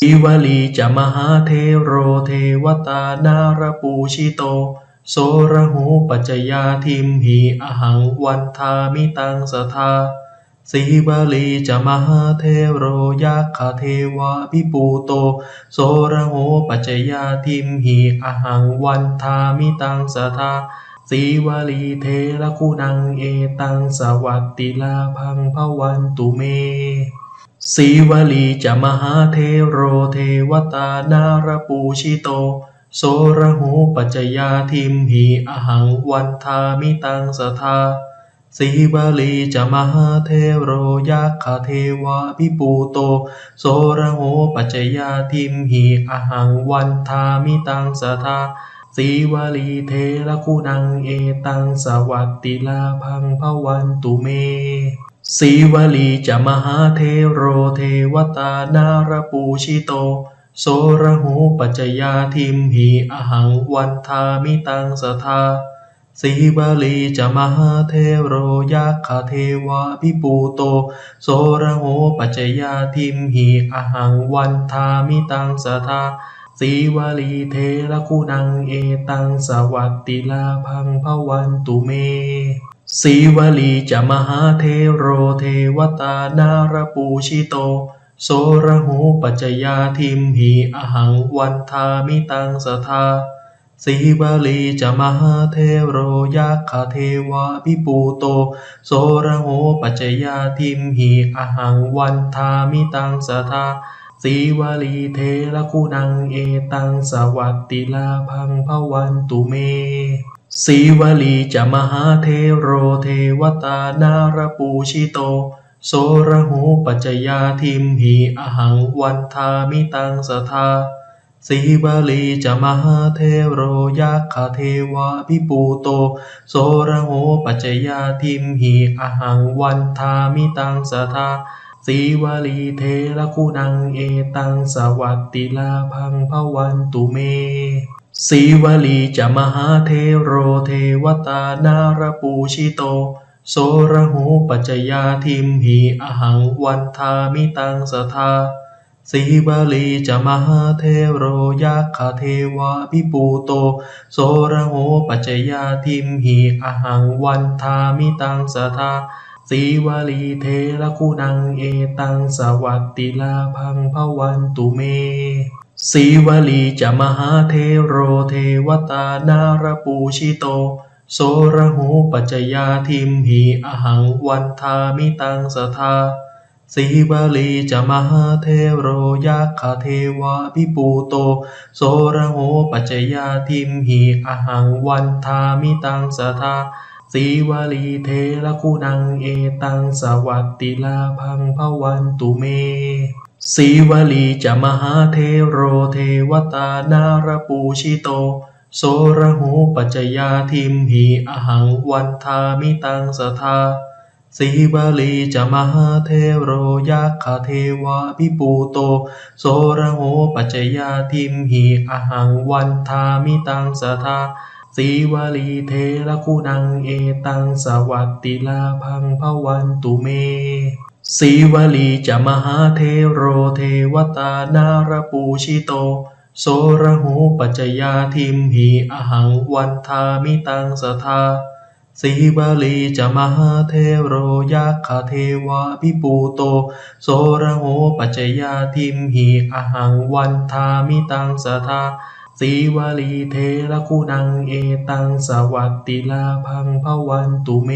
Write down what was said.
สิวลีจะมหาเทโรเทวตานารปูชิโต โสระหูปัจจยาทิมหีอหังวันทามิตังสทาสีบาลีจะมหาเทโรยักขเทวาปิปูโต โสระโหปัจจยาทิมหีอหังวันทามิตังสทาสีวาลีเทระคุณังเอตังสวัตติลาพังพวันตุเม สีวลีจะมหาเทโรเทวตานารปูชิโต โสระหูปัจจยาทิมหีอหังวันทามิตังสทาสีบาลีจะมหาเทโรยักขเทวาปิปูโต โสระโหปัจจยาทิมหีอหังวันทามิตังสทา สีวลีเทระคุณังเอตังสวัตติลาพังพวันตุเม สีวลีจะมหาเทโรเทวตานารปูชิโต โสระหูปัจจยาทิมหีอหังวันทามิตังสทาสีบาลีจะมหาเทโรยักขเทวาปิปูโต โสระหูปัจจยาทิมหีอหังวันทามิตังสทา สีวลีเทระคุณังเอตังสวัตติลาพังพวันตุเมสีวลีจะมหาเทโรเทวตานารปูชิโต โสระหูปัจจยาทิมหีอหังวันทามิตังสทาสีบาลีจะมหาเทโรยักขเทวาปิปูโต โสระหูปัจจยาทิมหีอหังวันทามิตังสทา สีวลีเทระคุณังเอตังสวัตติลาพังพวันตุเม สีวลีจะมหาเทโรเทวตานารปูชิโต โสระหูปัจจยาทิมหีอหังวันทามิตังสทาสีบาลีจะมหาเทโรยักขเทวาปิปูโต โสระหูปัจจยาทิมหีอหังวันทามิตังสทา สีวลีเทระคุณังเอตังสวัตติลาพังพวันตุเม สีวลีจะมหาเทโรเทวตานารปูชิโต โสระหูปัจจยาทิมหีอหังวันทามิตังสทาสีบาลีจะมหาเทโรยักขเทวาปิปูโต โสระหูปัจจยาทิมหีอหังวันทามิตังสทา สีวลีเทระคุณังเอตังสวัตติลาพังพวันตุเมสีวลีจะมหาเทโรเทวตานารปูชิโต โสระหูปัจจยาทิมหีอหังวันทามิตังสทาสีบาลีจะมหาเทโรยักขเทวาปิปูโต โสระหูปัจจยาทิมหีอหังวันทามิตังสทา สีวลีเทระคุณังเอตังสวัตติลาพังพวันตุเม สีวลีจะมหาเทโรเทวตานารปูชิโต โสระหูปัจจยาทิมหีอหังวันทามิตังสทาสีบาลีจะมหาเทโรยักขเทวาปิปูโต โสระหูปัจจยาทิมหีอหังวันทามิตังสทา สีวลีเทระคุณังเอตังสวัตติลาพังพวันตุเมสีวลีจะมหาเทโรเทวตานารปูชิโต โสระหูปัจจยาทิมหีอหังวันทามิตังสทาสีบาลีจะมหาเทโรยักขเทวาปิปูโต โสระหูปัจจยาทิมหีอหังวันทามิตังสทา สีวลีเทระคุณัง เอตัง สวัตติลาพัง พวันตุเม